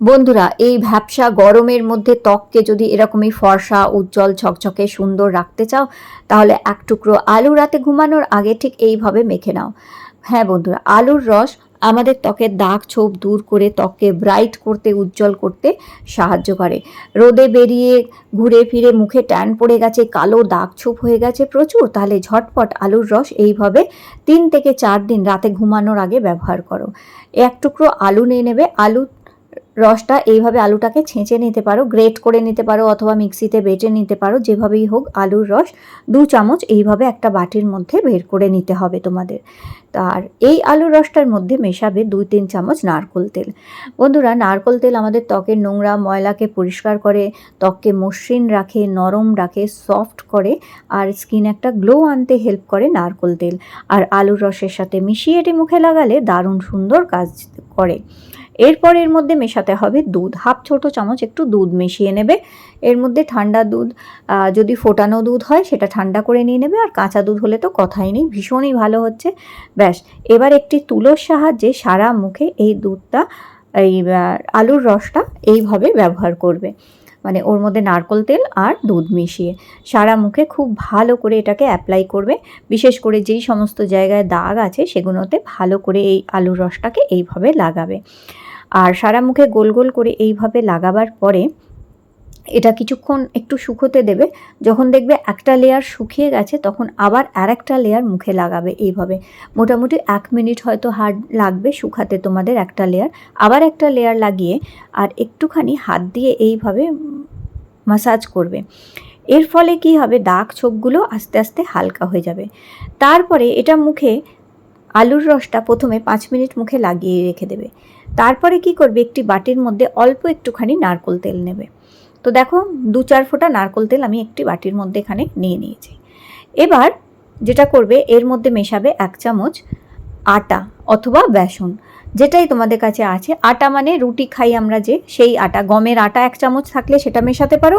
বন্ধুরা, এই ভ্যাপসা গরমের মধ্যে ত্বককে যদি এরকমই ফর্সা, উজ্জ্বল, ঝকঝকে, সুন্দর রাখতে চাও, তাহলে এক টুকরো আলু রাতে ঘুমানোর আগে ঠিক এইভাবে মেখে নাও। হ্যাঁ বন্ধুরা, আলুর রস আমাদের ত্বকের দাগ ছোপ দূর করে ত্বককে ব্রাইট করতে, উজ্জ্বল করতে সাহায্য করে। রোদে বেরিয়ে ঘুরে ফিরে মুখে ট্যান পড়ে গেছে, কালো দাগ ছোপ হয়ে গেছে প্রচুর, তাহলে ঝটপট আলুর রস এইভাবে তিন থেকে চার দিন রাতে ঘুমানোর আগে ব্যবহার করো। এক টুকরো আলু নিয়ে নেবে, আলু রসটা এইভাবে আলুটাকে ছেঁচে নিতে পারো গ্রেট করে নিতে পারো অথবা মিক্সিতে বেটে নিতে পারো, যেভাবেই হোক আলুর রস দু চামচ এইভাবে একটা বাটির মধ্যে বের করে নিতে হবে তোমাদের। আর এই আলুর রসটার মধ্যে মেশাবে দুই তিন চামচ নারকোল তেল। বন্ধুরা, নারকোল তেল আমাদের ত্বকের নোংরা ময়লাকে পরিষ্কার করে, ত্বককে মসৃণ রাখে, নরম রাখে সফট করে আর স্কিন একটা গ্লো আনতে হেল্প করে নারকোল তেল। আর আলুর রসের সাথে মিশিয়ে এটি মুখে লাগালে দারুণ সুন্দর কাজ করে। এরপর এর মধ্যে মেশাতে হবে দুধ। হাফ ছোটো চামচ একটু দুধ মিশিয়ে নেবে। এর মধ্যে ঠান্ডা দুধ যদি ফোটানো দুধ হয় সেটা ঠান্ডা করে নিয়ে নেবে। আর কাঁচা দুধ হলে তো কথাই নেই, ভীষণই ভালো হচ্ছে। ব্যাস, এবার একটি তুলোর সাহায্যে সারা মুখে এই দুধটা, এই আলুর রসটা এইভাবে ব্যবহার করবে। মানে ওর মধ্যে নারকোল তেল আর দুধ মিশিয়ে। সারা মুখে খুব ভালো করে এটাকে অ্যাপ্লাই করবে। বিশেষ করে যেই সমস্ত জায়গায় দাগ আছে সেগুলোতে ভালো করে এই আলুর রসটাকে এইভাবে লাগাবে। আর সারা মুখে গোল গোল করে এইভাবে লাগাবার পরে এটা কিছুক্ষণ একটু শুকোতে দেবে। যখন দেখবে একটা লেয়ার শুকিয়ে গেছে, তখন আবার আর একটা লেয়ার মুখে লাগাবে এইভাবে। মোটামুটি এক মিনিট হয়তো হার্ড লাগবে শুকাতে তোমাদের একটা লেয়ার আবার একটা লেয়ার লাগিয়ে আর একটুখানি হাত দিয়ে এইভাবে মাসাজ করবে। এর ফলে কি হবে? দাগ ছোপগুলো আস্তে আস্তে হালকা হয়ে যাবে। তারপরে এটা মুখে আলুর রসটা প্রথমে পাঁচ মিনিট মুখে লাগিয়ে রেখে দেবে। তারপরে কি করবে? একটি বাটির মধ্যে অল্প একটুখানি নারকোল তেল নেবে। তো দেখো, দু চার ফোঁটা নারকোল তেল আমি একটি বাটির মধ্যে এখানে নিয়ে নিয়েছি। এবার যেটা করবে, এর মধ্যে মেশাবে এক চামচ আটা অথবা বেসন, যেটাই তোমাদের কাছে আছে। আটা মানে রুটি খাই আমরা যে, সেই আটা। গমের আটা এক চামচ থাকলে সেটা মেশাতে পারো,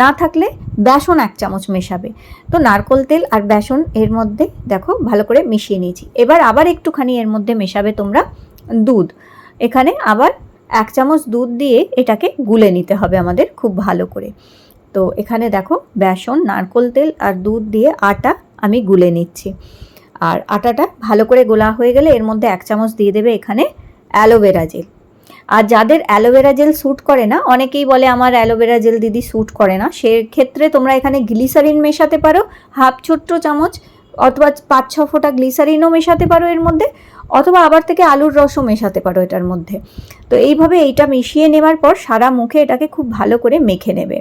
না থাকলে বেসন এক চামচ মেশাবে। তো নারকোল তেল আর বেসন এর মধ্যে দেখো, ভালো করে মিশিয়ে নিয়েছি। এবার আবার একটুখানি এর মধ্যে মেশাবে তোমরা দুধ। এখানে আবার এক চামচ দুধ দিয়ে এটাকে গুলে নিতে হবে আমাদের খুব ভালো করে। তো এখানে দেখো বেসন, নারকোল তেল আর দুধ দিয়ে আটা আমি গুলে নিচ্ছি। আর আটাটা ভালো করে গোলা হয়ে গেলে এর মধ্যে এক চামচ দিয়ে দেবে এখানে অ্যালোভেরা জেল। আর যাদের অ্যালোভেরা জেল স্যুট করে না, অনেকেই বলে আমার অ্যালোভেরা জেল দিদি স্যুট করে না। সেক্ষেত্রে তোমরা এখানে গ্লিসারিন মেশাতে পারো, হাফ ছোট্ট চামচ অথবা পাঁচ ছ ফোঁটা গ্লিসারিনও মেশাতে পারো এর মধ্যে। অথবা আবার থেকে আলুর রসও মেশাতে পারো এটার মধ্যে। তো এইভাবে এইটা মিশিয়ে নেওয়ার পর সারা মুখে এটাকে খুব ভালো করে মেখে নেবে।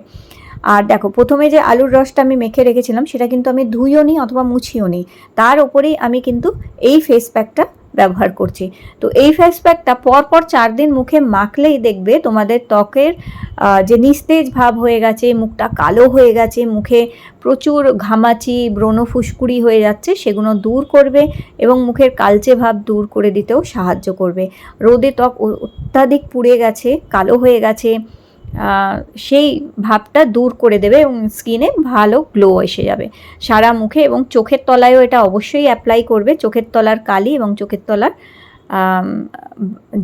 আর দেখো, প্রথমে যে আলুর রসটা আমি মেখে রেখেছিলাম, সেটা কিন্তু আমি ধুইও নিই অথবা মুছিও নিই তার ওপরেই আমি কিন্তু এই ফেস প্যাকটা ব্যবহার করছি। তো এই ফেস প্যাকটা পরপর চার দিন মুখে মাখলেই দেখবে তোমাদের ত্বকের যে নিস্তেজ ভাব হয়ে গেছে, মুখটা কালো হয়ে গেছে, মুখে প্রচুর ঘামাচি, ব্রণ ফুসকুড়ি হয়ে যাচ্ছে, সেগুলো দূর করবে এবং মুখের কালচে ভাব দূর করে দিতেও সাহায্য করবে। রোদে ত্বক অত্যাধিক পুড়ে গেছে, কালো হয়ে গেছে সেই ভাবটা দূর করে দেবে এবং স্কিনে ভালো গ্লো এসে যাবে। সারা মুখে এবং চোখের তলায়ও এটা অবশ্যই অ্যাপ্লাই করবে। চোখের তলার কালি এবং চোখের তলার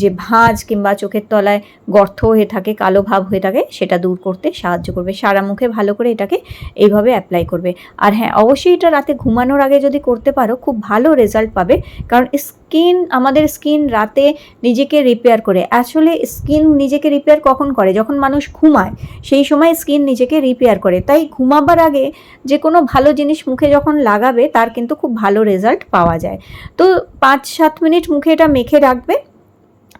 যে ভাঁজ কিংবা চোখের তলায় গর্ত হয়ে থাকে, কালো ভাব হয়ে থাকে, সেটা দূর করতে সাহায্য করবে। সারা মুখে ভালো করে এটাকে এইভাবে অ্যাপ্লাই করবে। আর হ্যাঁ অবশ্যই এটা রাতে ঘুমানোর আগে যদি করতে পারো, খুব ভালো রেজাল্ট পাবে। কারণ স্কিন আমাদের স্কিন রাতে নিজেকে রিপেয়ার করে। আসলে স্কিন নিজেকে রিপেয়ার কখন করে? যখন মানুষ ঘুমায়, সেই সময় স্কিন নিজেকে রিপেয়ার করে। তাই ঘুমাবার আগে যে কোনো ভালো জিনিস মুখে যখন লাগাবে, তার কিন্তু খুব ভালো রেজাল্ট পাওয়া যায়। তো পাঁচ সাত মিনিট মুখে এটা মেখে রাখবে।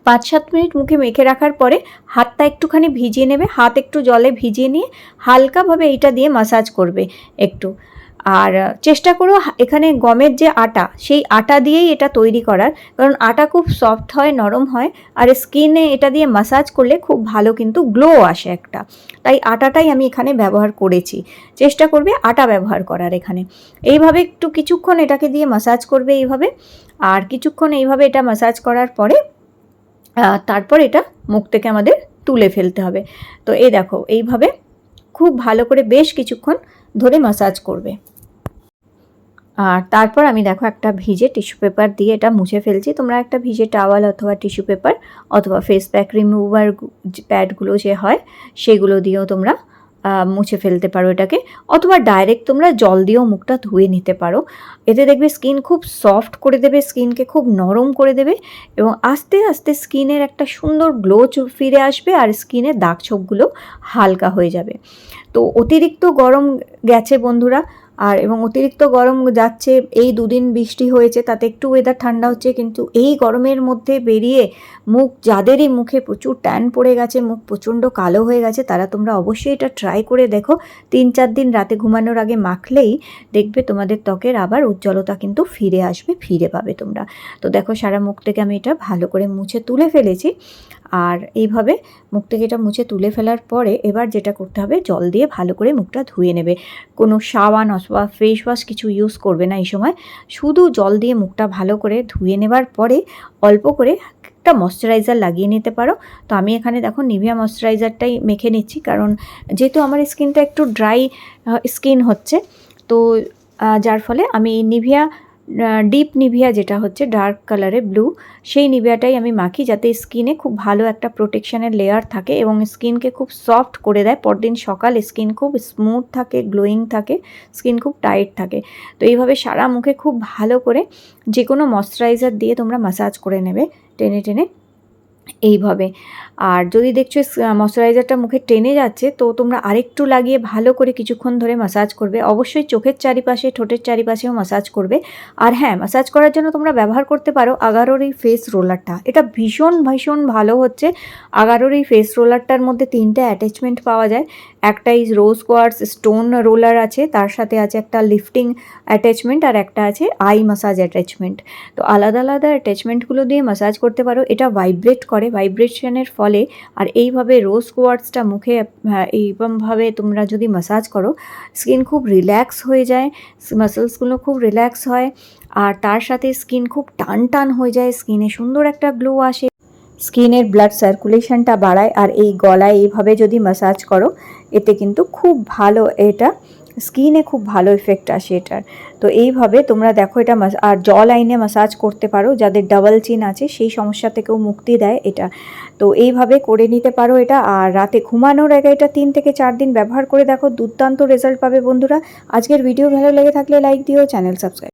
পাঁচ সাত মিনিট মুখে মেখে রাখার পরে হাতটা একটুখানি ভিজিয়ে নেবে। হাত একটু জলে ভিজিয়ে নিয়ে হালকাভাবে এইটা দিয়ে মাসাজ করবে একটু। আর চেষ্টা করো এখানে গমের যে আটা, সেই আটা দিয়েই এটা তৈরি করার। কারণ আটা খুব সফট হয়, নরম হয়, আর স্কিনে এটা দিয়ে মাসাজ করলে খুব ভালো কিন্তু গ্লো আসে একটা। তাই আটাটাই আমি এখানে ব্যবহার করেছি। চেষ্টা করবে আটা ব্যবহার করার এখানে। এইভাবে একটু কিছুক্ষণ এটাকে দিয়ে মাসাজ করবে এইভাবে। আর কিছুক্ষণ এইভাবে এটা মাসাজ করার পরে তারপর এটা মুখ থেকে আমাদের তুলে ফেলতে হবে। তো এই দেখো, এইভাবে খুব ভালো করে বেশ কিছুক্ষণ ধরে মাসাজ করবে। আর তারপর আমি দেখো একটা ভিজে টিস্যু পেপার দিয়ে এটা মুছে ফেলছি। তোমরা একটা ভিজে টাওয়াল অথবা টিস্যু পেপার অথবা ফেস প্যাক রিমুভার প্যাডগুলো যে হয়, সেগুলো দিয়েও তোমরা মুছে ফেলতে পারো এটাকে। অথবা ডাইরেক্ট তোমরা জল দিয়েও মুখটা ধুয়ে নিতে পারো। এতে দেখবে স্কিন খুব সফট করে দেবে স্কিনকে খুব নরম করে দেবে এবং আস্তে আস্তে স্কিনের একটা সুন্দর গ্লো ফিরে আসবে আর স্কিনের দাগ ছোপগুলো হালকা হয়ে যাবে। তো অতিরিক্ত গরম গেছে বন্ধুরা। আর এবং অতিরিক্ত গরম যাচ্ছে, এই দুদিন বৃষ্টি হয়েছে, তাতে একটু ওয়েদার ঠান্ডা হচ্ছে, কিন্তু এই গরমের মধ্যে বেরিয়ে মুখ, যাদেরই মুখে প্রচুর ট্যান পড়ে গেছে, মুখ প্রচণ্ড কালো হয়ে গেছে, তারা তোমরা অবশ্যই এটা ট্রাই করে দেখো। তিন চার দিন রাতে ঘুমানোর আগে মাখলেই দেখবে তোমাদের ত্বকের আবার উজ্জ্বলতা কিন্তু ফিরে আসবে, ফিরে পাবে তোমরা। তো দেখো সারা মুখ থেকে আমি এটা ভালো করে মুছে তুলে ফেলেছি। আর এইভাবে মুখ থেকে এটা মুছে তুলে ফেলার পরে এবার যেটা করতে হবে, জল দিয়ে ভালো করে মুখটা ধুয়ে নেবে। কোনো সাবান অথবা ফেস ওয়াশ কিছু ইউজ করবে না এই সময়। শুধু জল দিয়ে মুখটা ভালো করে ধুয়ে নেবার পরে অল্প করে একটা ময়শ্চারাইজার লাগিয়ে নিতে পারো। তো আমি এখানে দেখো নিভিয়া ময়শ্চারাইজারটাই মেখে নিচ্ছি কারণ যেহেতু আমার স্কিনটা একটু ড্রাই স্কিন হচ্ছে, তো যার ফলে আমি নিভিয়া ডিপ নিভিয়া যেটা হচ্ছে ডার্ক কালারে ব্লু সেই নিভিয়াটাই আমি মাখি যাতে স্কিনে খুব ভালো একটা প্রোটেকশানের লেয়ার থাকে এবং স্কিনকে খুব সফট করে দেয়। পরদিন সকাল স্কিন খুব স্মুথ থাকে গ্লোয়িং থাকে স্কিন খুব টাইট থাকে। তো এইভাবে সারা মুখে খুব ভালো করে যে কোনো ময়শ্চারাইজার দিয়ে তোমরা মাসাজ করে নেবে, টেনে টেনে। এইভাবে। আর যদি দেখছ ময়শ্চারাইজারটা মুখে টেনে যাচ্ছে, তো তোমরা আরেকটু লাগিয়ে ভালো করে কিছুক্ষণ ধরে মাসাজ করবে। অবশ্যই চোখের চারিপাশে, ঠোঁটের চারিপাশেও মাসাজ করবে। আর হ্যাঁ মাসাজ করার জন্য তোমরা ব্যবহার করতে পারো আগারোর এই ফেস রোলারটা এটা ভীষণ ভীষণ ভালো হচ্ছে। আগারোর এই ফেস রোলারটার মধ্যে তিনটে অ্যাটাচমেন্ট পাওয়া যায়। একটাই রোজ কোয়ার্স স্টোন রোলার আছে, তার সাথে আছে একটা লিফটিং অ্যাটাচমেন্ট আর একটা আছে আই মাসাজ অ্যাটাচমেন্ট তো আলাদা আলাদা অ্যাটাচমেন্টগুলো দিয়ে মাসাজ করতে পারো। এটা ভাইব্রেট করে ভাইব্রেশনের ফলে, আর এইভাবে রোজ কোয়ার্টসটা মুখে এইরকমভাবে তোমরা যদি মাসাজ করো স্কিন খুব রিল্যাক্স হয়ে যায় মাসেলসগুলো খুব রিল্যাক্স হয়, আর তার সাথে স্কিন খুব টান টান হয়ে যায় স্কিনে সুন্দর একটা গ্লো আসে। স্কিনের ব্লাড সার্কুলেশনটা বাড়ায়, আর এই গলায় এইভাবে যদি মাসাজ করো, এতে কিন্তু খুব ভালো এটা স্কিনে খুব ভালো এফেক্ট আসে এটার। তো এইভাবে তোমরা দেখো এটা আর জল আইনে মাসাজ করতে পারো, যাদের ডাবল চিন আছে, সেই সমস্যা থেকেও মুক্তি দেয় এটা। তো এইভাবে করে নিতে পারো এটা, আর রাতে ঘুমানোর আগে এটা তিন থেকে চার দিন ব্যবহার করে দেখো, দুর্দান্ত রেজাল্ট পাবে বন্ধুরা। আজকের ভিডিও ভালো লেগে থাকলে লাইক দিও চ্যানেল সাবস্ক্রাইব